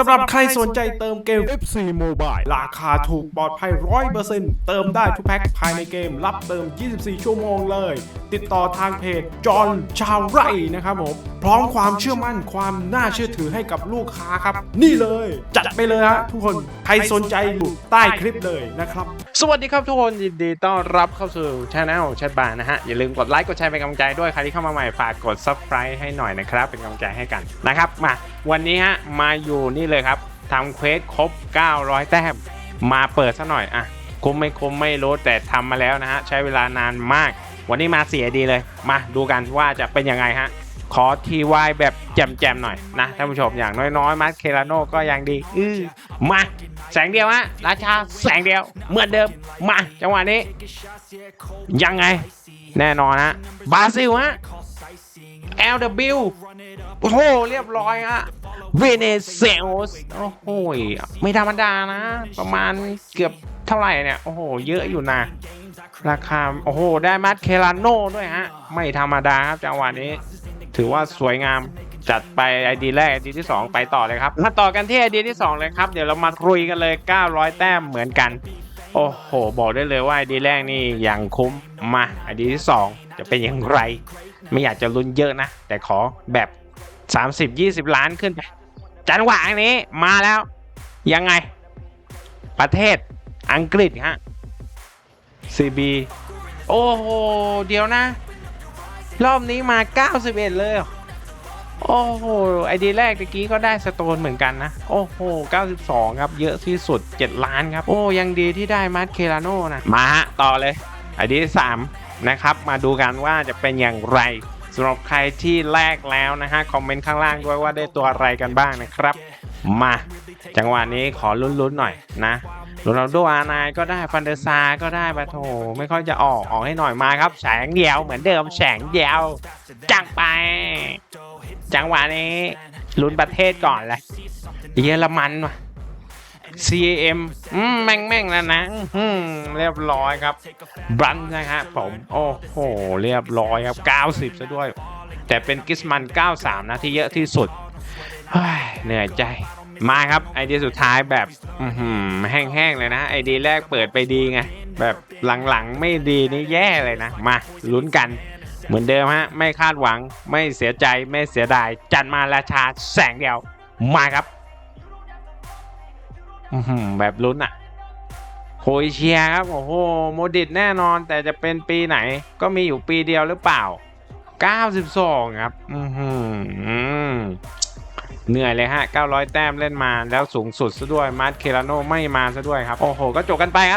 สำหรับใครสนใจเติมเกม FC Mobile ราคาถูกปลอดภัย 100%เติมได้ทุกแพ็คภายในเกม รับเติม 24 ชั่วโมงเลย ติดต่อทางเพจจอห์นชาวไร่นะครับผม พร้อมความเชื่อมั่นความน่าเชื่อถือให้กับลูกค้าครับ นี่เลย จัดไปเลยฮะทุกคนใครสนใจอยู่ใต้คลิปเลยนะครับ สวัสดีครับทุกคนยินดีต้อนรับเข้าสู่ช anel แชทบาร์นะฮะอย่าลืมกดไลค์กดแชร์เป็นกำลังใจด้วยใครที่เข้ามาใหม่ฝากกด subscribe ให้หน่อยนะครับเป็นกำลังใจให้กันนะครับมาวันนี้ฮะมาอยู่นี่เลยครับทำเควสครบ 900 แต้ม มาเปิดซะหน่อยอะคุ้มไม่คุ้มไม่รู้แต่ทำมาแล้วนะฮะ ใช้เวลานานมาก วันนี้มาเสียดีเลย มาดูกันว่าจะเป็นยังไงฮะ ขอทีวายแบบแจมๆหน่อยนะท่านผู้ชมอย่างน้อยๆมัสเคลาโนก็ยังดี อื้อมาแสงเดียวฮะราชาแสงเดียวเหมือนเดิมมาจังหวะนี้ ยังไง แน่นอนฮะบราซิลฮะ LW โอ้โห เรียบร้อยฮะเวเนเซลสโอ้โหไม่ธรรมดานะ ประมาณเกือบเท่าไหร่เนี่ย โอ้โห เยอะอยู่นะ ราคา โอ้โห ได้มัดเคลานโน่ด้วยฮะ ไม่ธรรมดาครับจังหวะนี้ ถือว่าสวยงามจัดไปไอดีแรกไอดีที่ 2 ไปต่อเลยครับ มาต่อกันที่ไอดีที่ 2 เลยครับ เดี๋ยวเรามาคุยกันเลย 900 แต้มเหมือนกัน โอ้โห บอกได้เลยว่าไอดีแรกนี่อย่างคุ้มมาไอดีที่ 2 จะเป็นอย่างไร ไม่อยากจะลุ้นเยอะนะ แต่ขอแบบ 30-20 ล้านขึ้นไป จังหวะนี้มาแล้ว ยังไง ประเทศอังกฤษฮะ CB โอ้โห เดี๋ยวนะ รอบนี้มา 91 เลยเหรอโอ้โห ไอดีแรกตะกี้ก็ได้สโตนเหมือนกันนะ โอ้โห 92 ครับ เยอะที่สุด 7 ล้านครับ โอ้ ยังดีที่ได้มาร์เคลาโน่นะ มาฮะ ต่อเลย ไอดีที่3 นะครับ มาดูกันว่าจะเป็นอย่างไรสำหรับใครที่แลกแล้วนะฮะคอมเมนต์ข้างล่างด้วยว่าได้ตัวอะไรกันบ้างนะครับ มา จังหวะนี้ขอลุ้นๆหน่อยนะโรนัลโดอานน์ก็ได้ฟันเดอร์ซาก็ได้ปะโถไม่ค่อยจะออกออกให้หน่อยมาครับแสงเดียวเหมือนเดิมแสงเดียวจังไป จังหวะนี้ลุ้นประเทศก่อนเลยเยอรมันว่ะ CAM แม่งแม่งแล้วนะเรียบร้อยครับบรันนะครับผมโอ้โห เรียบร้อยครับ 90ซะด้วย แต่เป็นกิสมัน 93 นะที่เยอะที่สุดเหนื่อยใจมาครับ ไอเดียสุดท้ายแบบแห้งๆเลยนะ ไอเดียแรกเปิดไปดีไง แบบหลังๆไม่ดีนี่แย่เลยนะ มาลุ้นกันเหมือนเดิมฮะ ไม่คาดหวังไม่เสียใจไม่เสียดาย จัดมาราชาแสงเดียว มาครับ แบบลุ้นอะโคยเชียครับ โอ้โห โมดิตแน่นอนแต่จะเป็นปีไหน ก็มีอยู่ปีเดียวหรือเปล่า 92 ครับ อือหือเหนื่อยเลยฮะ 900 แต้มเล่นมาแล้วสูงสุดซะด้วย มาร์เคลาโนไม่มาซะด้วยครับ โอ้โห ก็จบกันไปครับ